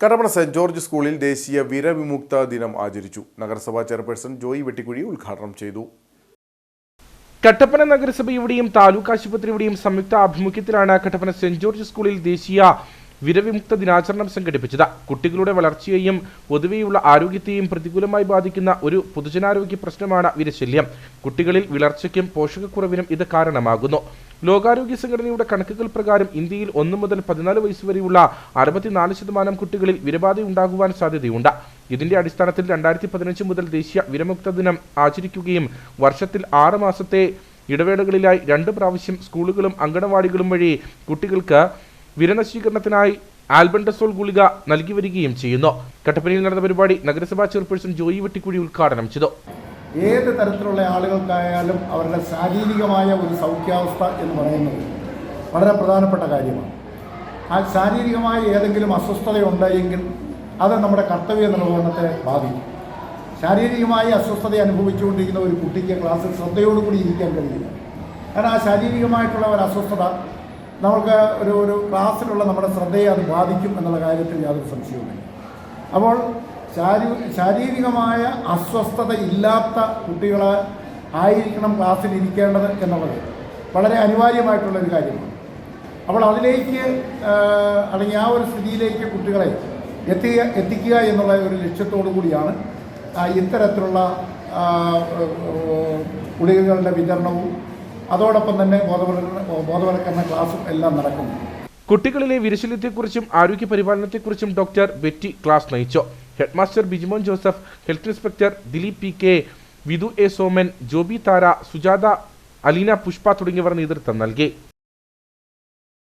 കടമണ saint George സ്കൂളിൽ ദേശീയ വിരവിമുക്ത ദിനം ആചരിച്ചു. നഗരസഭാ ചെയർപേഴ്സൺ ജോയി വെട്ടിക്കുഴി ഉദ്ഘാടനം ചെയ്തു. കട്ടപ്പന നഗരസഭയുടെയും താലൂക്ക് ആശുപത്രിയുടെയും സംയുക്ത ആഭിമുഖ്യത്തിലാണ് കട്ടപ്പന സെന്റ് ജോർജ് സ്കൂളിൽ ദേശീയ വിരവിമുക്ത ദിനാചരണം സംഘടിപ്പിച്ചത്. കുട്ടികളുടെ വളർച്ചയെയും പൊതുവെയുള്ള ആരോഗ്യത്തെയും പ്രതികൂലമായി ബാധിക്കുന്ന ഒരു പൊതുജനാരോഗ്യ പ്രശ്നമാണ് വിരശല്യം. കുട്ടികളിൽ വിളർച്ചയ്ക്കും പോഷകക്കുറവിനും ഇത് കാരണമാകുന്നു. ലോകാരോഗ്യ സംഘടനയുടെ കണക്കുകൾ പ്രകാരം ഇന്ത്യയിൽ ഒന്നു മുതൽ പതിനാല് വയസ്സുവരെയുള്ള അറുപത്തിനാല് ശതമാനം കുട്ടികളിൽ വിരബാധ ഉണ്ടാകുവാൻ സാധ്യതയുണ്ട്. ഇതിന്റെ അടിസ്ഥാനത്തിൽ രണ്ടായിരത്തി പതിനഞ്ച് മുതൽ ദേശീയ വിരമുക്ത ദിനം ആചരിക്കുകയും വർഷത്തിൽ ആറ് മാസത്തെ ഇടവേളകളിലായി രണ്ട് പ്രാവശ്യം സ്കൂളുകളും അങ്കണവാടികളും വഴി കുട്ടികൾക്ക് വിരനശീകരണത്തിനായി ആൽബൻഡസോൾ ഗുളിക നൽകി വരികയും ചെയ്യുന്നു. കട്ടപ്പനയിൽ നടന്ന പരിപാടി നഗരസഭാ ചെയർപേഴ്സൺ ജോയി വെട്ടിക്കുഴി ഉദ്ഘാടനം ചെയ്തു. ഏത് തരത്തിലുള്ള ആളുകൾക്കായാലും അവരുടെ ശാരീരികമായ ഒരു സൗഖ്യാവസ്ഥ എന്ന് പറയുന്നത് വളരെ പ്രധാനപ്പെട്ട കാര്യമാണ്. ആ ശാരീരികമായ ഏതെങ്കിലും അസ്വസ്ഥതയുണ്ടെങ്കിൽ അത് നമ്മുടെ കർത്തവ്യ നിർവഹണത്തെ ബാധിക്കും. ശാരീരികമായി അസ്വസ്ഥത അനുഭവിച്ചുകൊണ്ടിരിക്കുന്ന ഒരു കുട്ടിക്ക് ക്ലാസ്സിൽ ശ്രദ്ധയോടുകൂടി ഇരിക്കാൻ കഴിയില്ല. കാരണം ആ ശാരീരികമായിട്ടുള്ള ഒരു അസ്വസ്ഥത നമുക്ക് ഒരു ഒരു ക്ലാസ്സിലുള്ള നമ്മുടെ ശ്രദ്ധയെ അത് ബാധിക്കും എന്നുള്ള കാര്യത്തിൽ യാതൊരു സംശയവുമില്ല. അപ്പോൾ ശാരീ ശാരീരികമായ അസ്വസ്ഥത ഇല്ലാത്ത കുട്ടികൾ ആയിരിക്കണം ക്ലാസ്സിൽ ഇരിക്കേണ്ടത് എന്നുള്ളത് വളരെ അനിവാര്യമായിട്ടുള്ളൊരു കാര്യമാണ്. അപ്പോൾ അതിലേക്ക് അല്ലെങ്കിൽ ആ ഒരു സ്ഥിതിയിലേക്ക് കുട്ടികളെ എത്തിക്കുക എത്തിക്കുക എന്നുള്ള ഒരു ലക്ഷ്യത്തോടു കൂടിയാണ് ഇത്തരത്തിലുള്ള ഗുളികകളുടെ വിതരണവും അതോടൊപ്പം തന്നെ ബോധവൽക്കരണ ക്ലാസ്സും എല്ലാം നടക്കുന്നു കുട്ടികളിലെ വിരശല്യത്തെക്കുറിച്ചും ആരോഗ്യ പരിപാലനത്തെക്കുറിച്ചും ഡോക്ടർ ബെറ്റി ക്ലാസ് നയിച്ചു. Headmaster Bijimon Joseph health inspector Dileep P K Vidhu A Soman Joby Thara Sujatha Aleena Pushpa തുടങ്ങിയവർ നേതൃത്വം നൽകി.